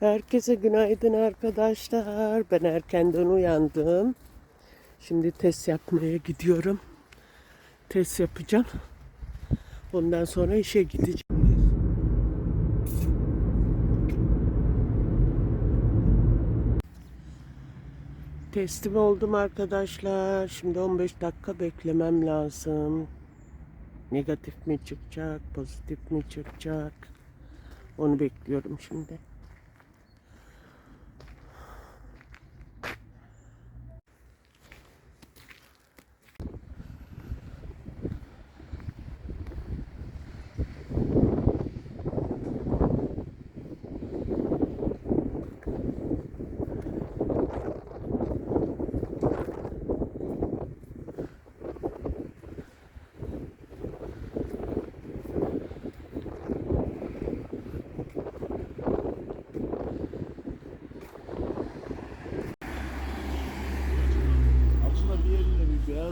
Herkese günaydın arkadaşlar. Ben erkenden uyandım. Şimdi test yapmaya gidiyorum. Test yapacağım. Ondan sonra işe gideceğim. Teslim oldum arkadaşlar. Şimdi 15 dakika beklemem lazım. Negatif mi çıkacak, pozitif mi çıkacak? Onu bekliyorum şimdi.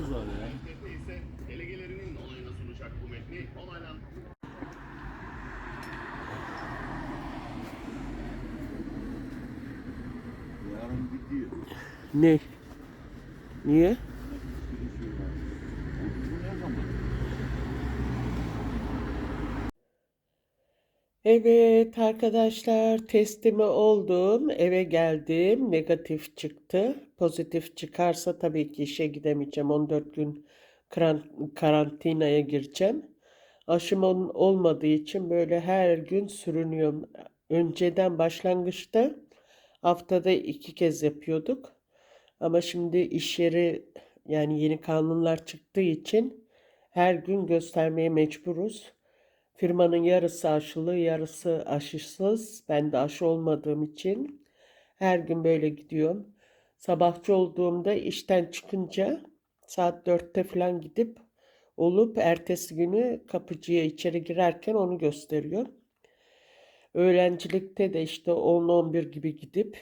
Beyaz var ya. Delegelerinin onayına sunacak bu metni onaylan. Yarın bitiyor. Ne? Niye? Bir şey var. Bu ne zaman? Evet arkadaşlar testimi oldum. Eve geldim. Negatif çıktı. Pozitif çıkarsa tabii ki işe gidemeyeceğim. 14 gün karan- karantinaya gireceğim. Aşım ol- olmadığı için böyle her gün sürünüyorum. Önceden başlangıçta haftada iki kez yapıyorduk. Ama şimdi iş yeri yani yeni kanunlar çıktığı için her gün göstermeye mecburuz. Firmanın yarısı aşılı, yarısı aşısız. Ben de aşı olmadığım için her gün böyle gidiyorum. Sabahçı olduğumda işten çıkınca saat dörtte falan gidip olup ertesi günü kapıcıya içeri girerken onu gösteriyor. Öğrencilikte de işte 10-11 gibi gidip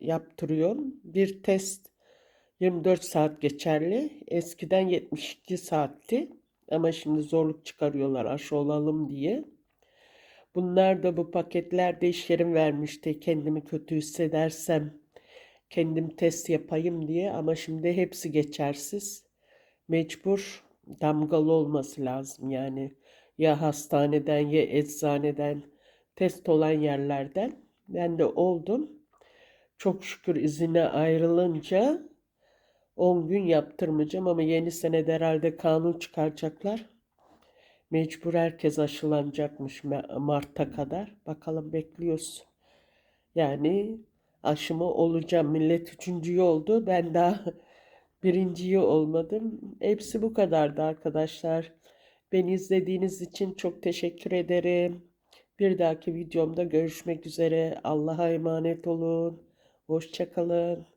yaptırıyorum. Bir test 24 saat geçerli. Eskiden 72 saatti. Ama şimdi zorluk çıkarıyorlar aşı olalım diye. Bunlar da bu paketlerde iş yerim vermişti. Kendimi kötü hissedersem kendim test yapayım diye. Ama şimdi hepsi geçersiz. Mecbur damgalı olması lazım yani. Ya hastaneden ya eczaneden test olan yerlerden. Ben de oldum. Çok şükür izine ayrılınca 10 gün yaptırmayacağım ama yeni senede herhalde kanun çıkaracaklar. Mecbur herkes aşılanacakmış Ma- Mart'a kadar. Bakalım bekliyoruz. Yani aşımı olacağım. Millet üçüncüyü oldu. Ben daha birinciyi olmadım. Hepsi bu kadardı arkadaşlar. Beni izlediğiniz için çok teşekkür ederim. Bir dahaki videomda görüşmek üzere. Allah'a emanet olun. Hoşçakalın.